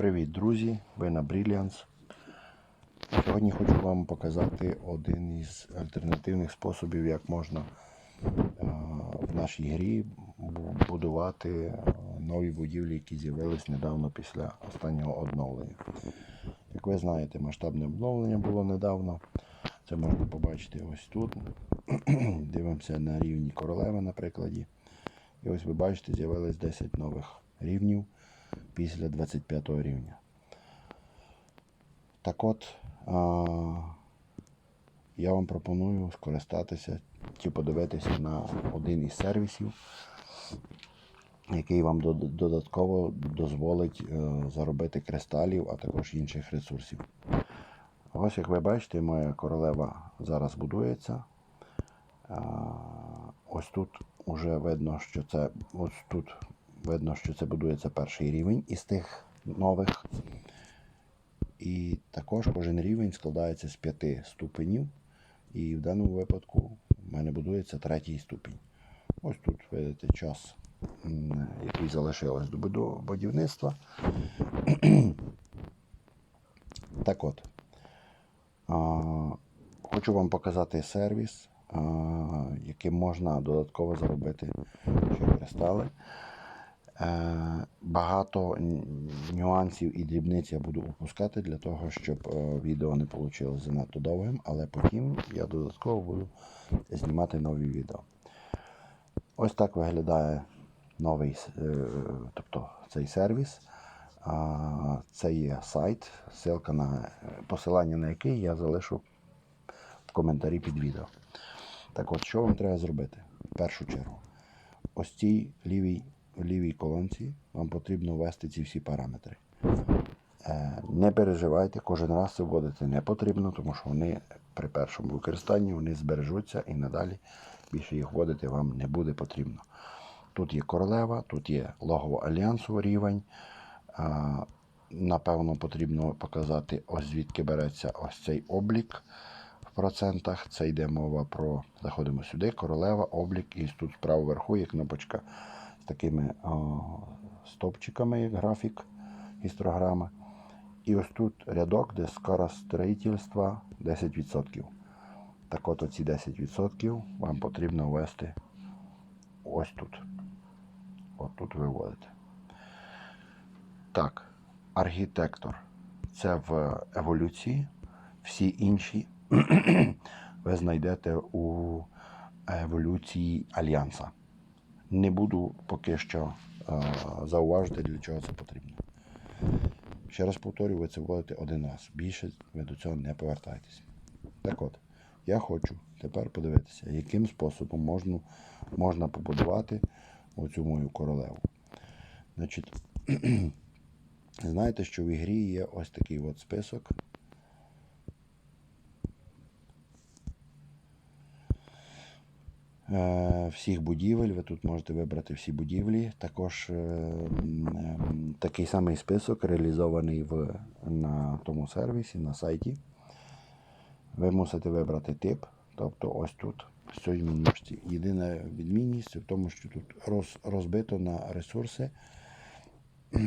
Привіт, друзі! Ви на Brilliance. Сьогодні хочу вам показати один із альтернативних способів, як можна е, в нашій грі будувати е, нові будівлі, які з'явились недавно після останнього оновлення. Як ви знаєте, масштабне обновлення було недавно. Це можна побачити ось тут. Дивимося на рівні королеви на прикладі. І ось ви бачите, з'явилось 10 нових рівнів після 25 рівня. Так от, а, я вам пропоную скористатися чи подивитися на один із сервісів, який вам додатково дозволить е, заробити кристалів, а також інших ресурсів. Ось як ви бачите, моя королева зараз будується. Ось тут вже видно, що це ось тут видно, що це будується перший рівень із тих нових. І також кожен рівень складається з п'яти ступенів. І в даному випадку в мене будується третій ступінь. Ось тут видите час, який залишилось до будівництва. Так от, а, хочу вам показати сервіс, а, яким можна додатково заробити ще кристали. Е, Багато нюансів і дрібниць я буду опускати для того, щоб е, відео не вийшло занадто довгим, але потім я додатково буду знімати нові відео. Ось так виглядає новий, е, тобто цей сервіс. Це є сайт, ссылка на посилання на який я залишу в коментарі під відео. Так от, що вам треба зробити? В першу чергу, ось цій лівій, лівій колонці вам потрібно ввести ці всі параметри. Е, Не переживайте, кожен раз це вводити не потрібно, тому що вони при першому використанні вони збережуться і надалі більше їх вводити вам не буде потрібно. Тут є королева, тут є логово альянсу рівень. Напевно, потрібно показати, ось звідки береться ось цей облік в процентах. Це йде мова про. Заходимо сюди, королева, облік, і тут справа вверху є кнопочка з такими о, стопчиками, як графік, гістограма. І ось тут рядок, де скорость строїтельства 10%. Так от оці 10% вам потрібно ввести ось тут. От тут ви вводите. Так, архітектор. Це в еволюції. Всі інші ви знайдете у еволюції Альянса. Не буду поки що е, зауважити, для чого це потрібно. Ще раз повторюю, ви це вводите один раз. Більше ви до цього не повертаєтесь. Так от, я хочу тепер подивитися, яким способом можна, можна побудувати оцю мою королеву. Значить, знаєте, що в ігрі є ось такий от список. Всіх будівель, ви тут можете вибрати всі будівлі. Також е, ем, такий самий список реалізований в, на тому сервісі, на сайті. Ви мусите вибрати тип, тобто ось тут, в цій менюшці. Єдина відмінність в тому, що тут роз, розбито на ресурси,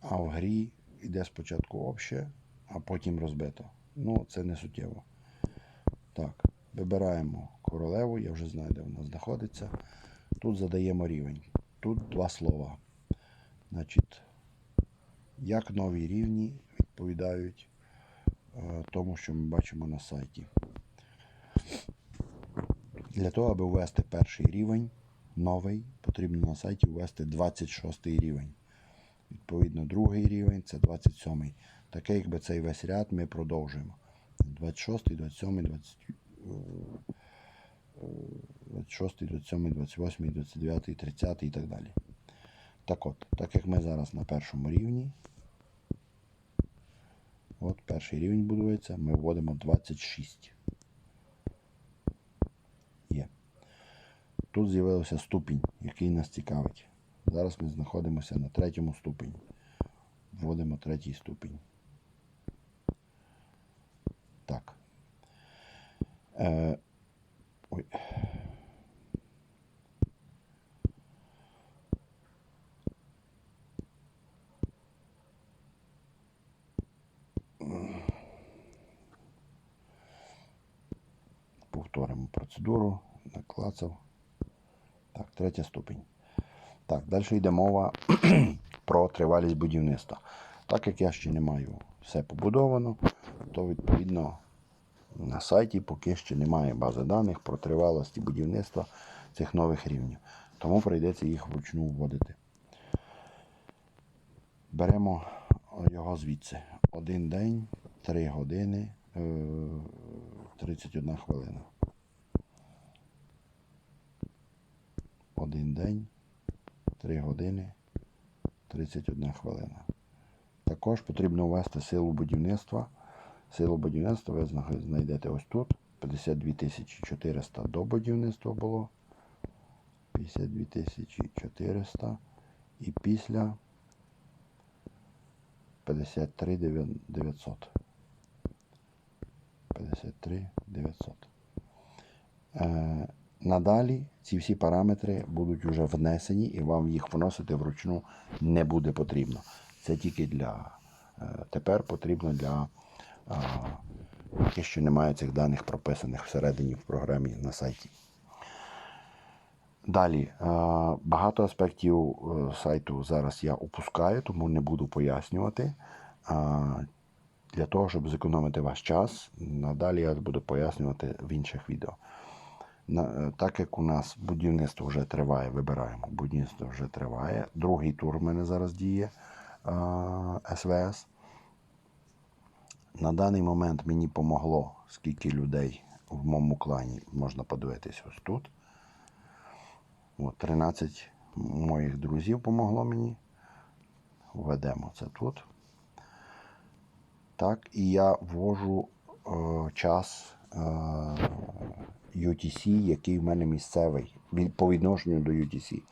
а в грі йде спочатку обще, а потім розбито. Ну, це не суттєво. Так, вибираємо королеву, я вже знаю, де вона знаходиться. Тут задаємо рівень. Тут два слова. Значить, як нові рівні відповідають е, тому, що ми бачимо на сайті. Для того, аби ввести перший рівень, новий, потрібно на сайті ввести 26 рівень. Відповідно, другий рівень це 27. Таке, якби цей весь ряд ми продовжуємо. 26, 27, 20, е, 26, 27, 28, 29, 30 і так далі. Так от, так як ми зараз на першому рівні, от перший рівень будується, ми вводимо 26. Є. Тут з'явився ступінь, який нас цікавить. Зараз ми знаходимося на третьому ступені. Вводимо третій ступінь. Е, ой. Повторимо процедуру, наклацав. Так, третя ступінь. Так, далі йде мова про тривалість будівництва. Так як я ще не маю все побудовано, то відповідно на сайті поки ще немає бази даних про тривалості будівництва цих нових рівнів. Тому прийдеться їх вручну вводити. Беремо його звідси. Один день, 3 години, е, 31 хвилина. Один день, 3 години, 31 хвилина. Також потрібно ввести силу будівництва. Силу будівництва ви знайдете ось тут. 52 400 до будівництва було. 52 400. І після 53 900. 53 900. Е, надалі ці всі параметри будуть вже внесені і вам їх вносити вручну не буде потрібно. Це тільки для е, тепер потрібно для поки що немає цих даних прописаних всередині в програмі на сайті. Далі, багато аспектів е, сайту зараз я упускаю, тому не буду пояснювати. Для того, щоб зекономити ваш час, надалі я буду пояснювати в інших відео. Е, так як у нас будівництво вже триває, вибираємо, будівництво вже триває. Другий тур в мене зараз діє СВС. На даний момент мені помогло, скільки людей в моєму клані можна подивитись ось тут. От, 13 моїх друзів помогло мені. Введемо це тут. Так, і я ввожу е, час е, UTC, який в мене місцевий по відношенню до UTC.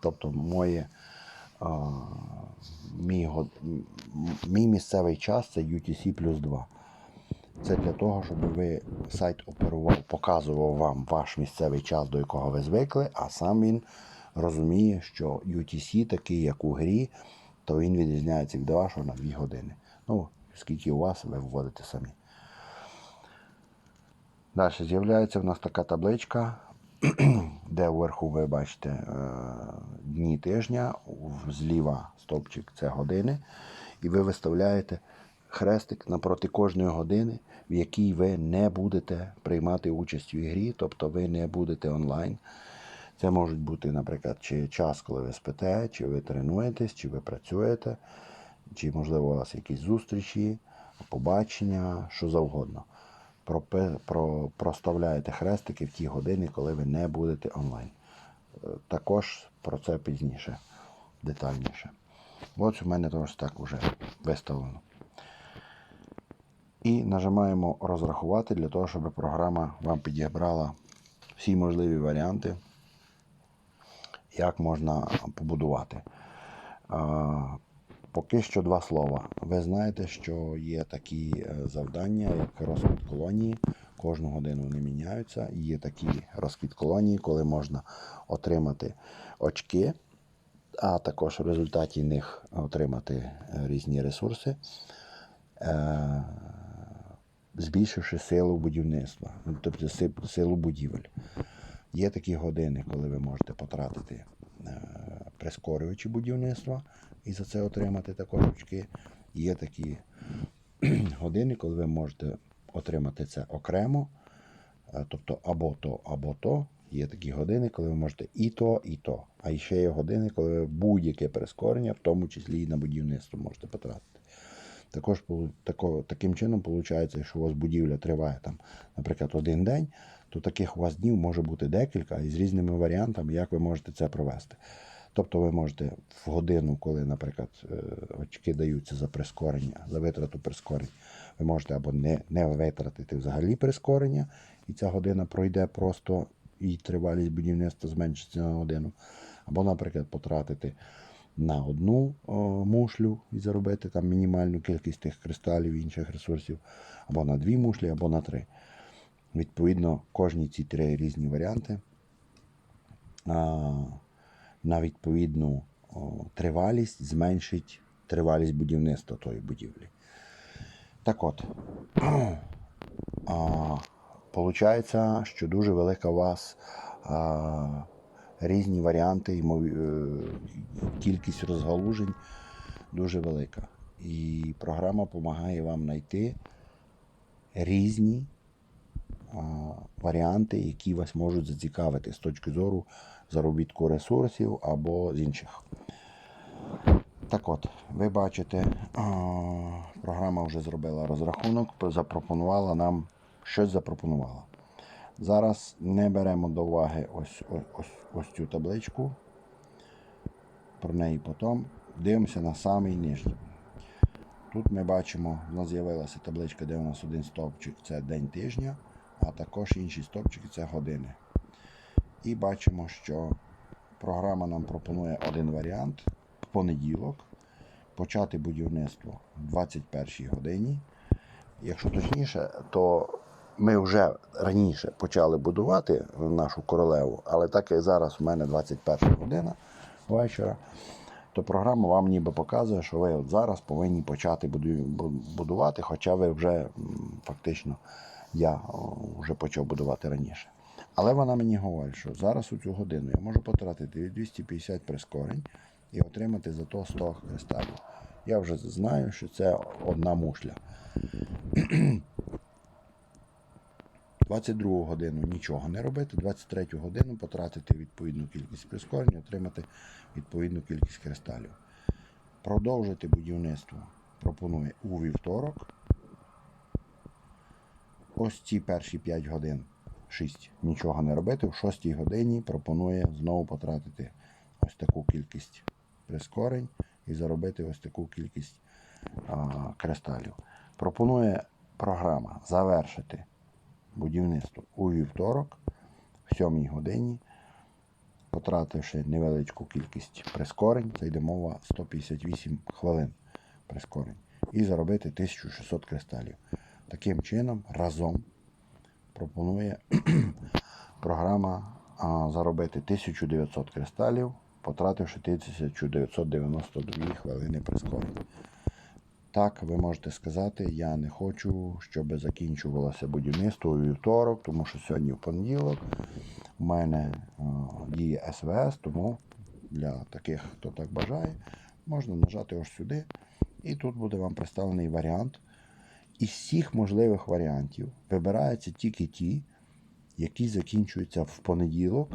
Тобто моє, мій, мій місцевий час це UTC плюс 2. Це для того, щоб ви сайт оперував, показував вам ваш місцевий час, до якого ви звикли, а сам він розуміє, що UTC, такий як у грі, то він відрізняється від вашого на 2 години. Ну, скільки у вас, ви вводите самі. Далі з'являється в нас така табличка, де вверху ви бачите е, дні тижня, зліва стовпчик це години, і ви виставляєте хрестик напроти кожної години, в якій ви не будете приймати участь у ігрі, тобто ви не будете онлайн. Це можуть бути, наприклад, чи час, коли ви спите, чи ви тренуєтесь, чи ви працюєте, чи, можливо, у вас якісь зустрічі, побачення, що завгодно. Проставляєте хрестики в ті години, коли ви не будете онлайн. Е, Також про це пізніше, детальніше. Ось у мене теж так вже виставлено. І нажимаємо розрахувати для того, щоб програма вам підібрала всі можливі варіанти, як можна побудувати. Поки що два слова. Ви знаєте, що є такі е, завдання, як розквіт колонії. Кожну годину вони міняються. Є такі розквіт колонії, коли можна отримати очки, а також в результаті них отримати е, різні ресурси, е, збільшивши силу будівництва, ну, тобто силу будівель. Є такі години, коли ви можете потратити прискорювачі будівництва і за це отримати також очки. Є такі години, коли ви можете отримати це окремо, е, тобто або то, або то. Є такі години, коли ви можете і то, і то. А ще є години, коли ви будь-яке прискорення, в тому числі і на будівництво можете потратити. Також тако, таким чином виходить, якщо у вас будівля триває там, наприклад, один день, то таких у вас днів може бути декілька і з різними варіантами, як ви можете це провести. Тобто ви можете в годину, коли, наприклад, е, очки даються за прискорення, за витрату прискорень, ви можете або не, не витратити взагалі прискорення, і ця година пройде просто і тривалість будівництва зменшиться на годину, або, наприклад, потратити на одну о, мушлю і заробити там мінімальну кількість тих кристалів і інших ресурсів, або на дві мушлі, або на три. Відповідно, кожні ці три різні варіанти на відповідну тривалість зменшить тривалість будівництва тої будівлі. Так от, Получається, що дуже велика у вас а, різні варіанти, е, кількість розгалужень дуже велика. І програма допомагає вам знайти різні а, варіанти, які вас можуть зацікавити з точки зору заробітку ресурсів або з інших. Так от, ви бачите, програма вже зробила розрахунок, запропонувала нам щось запропонувала. Зараз не беремо до уваги ось, ось, ось, цю табличку. Про неї потім. Дивимося на самий нижній. Тут ми бачимо, у нас з'явилася табличка, де у нас один стовпчик це день тижня, а також інші стовпчики це години. І бачимо, що програма нам пропонує один варіант в понеділок почати будівництво в 21 годині. Якщо точніше, то ми вже раніше почали будувати нашу королеву, але так як зараз у мене 21 година вечора, то програма вам ніби показує, що ви от зараз повинні почати будувати, хоча ви вже фактично я вже почав будувати раніше. Але вона мені говорить, що зараз у цю годину я можу потратити від 250 прискорень і отримати за то 100 кристалів. Я вже знаю, що це одна мушля. 22 годину нічого не робити, 23 годину потратити відповідну кількість прискорень, отримати відповідну кількість кристалів. Продовжити будівництво пропонує у вівторок. Ось ці перші 5 годин 6 нічого не робити. В 6 годині пропонує знову потратити ось таку кількість прискорень і заробити ось таку кількість а, кристалів. Пропонує програма завершити будівництво у вівторок, в 7 годині, потративши невеличку кількість прискорень, це йде мова 158 хвилин прискорень, і заробити 1600 кристалів. Таким чином, разом пропонує програма заробити 1900 кристалів, потративши 1992 хвилини прискорень. Так, ви можете сказати, я не хочу, щоб закінчувалося будівництво у вівторок, тому що сьогодні в понеділок у мене діє СВС, тому для таких, хто так бажає, можна нажати ось сюди, і тут буде вам представлений варіант. Із всіх можливих варіантів вибираються тільки ті, які закінчуються в понеділок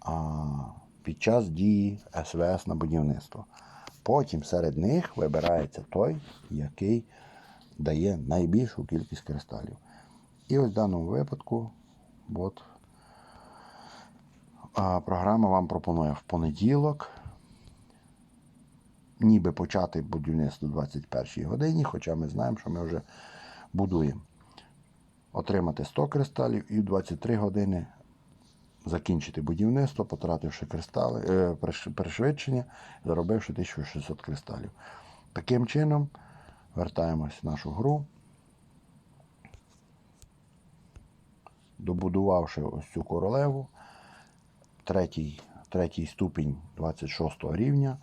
а, під час дії СВС на будівництво. Потім серед них вибирається той, який дає найбільшу кількість кристалів. І ось в даному випадку от, а, програма вам пропонує в понеділок ніби почати будівництво в 21 годині, хоча ми знаємо, що ми вже будуємо. Отримати 100 кристалів і в 23 години закінчити будівництво, потративши кристали, е, пришвидшення, заробивши 1600 кристалів. Таким чином, вертаємось в нашу гру. Добудувавши ось цю королеву, третій, третій ступінь 26 рівня,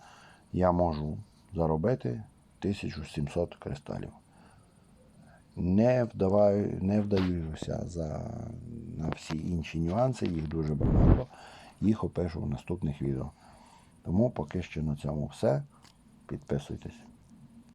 я можу заробити 1700 кристалів. Не вдаваю, не вдаюся за, на всі інші нюанси, їх дуже багато. Їх опишу в наступних відео. Тому поки що на цьому все. Підписуйтесь.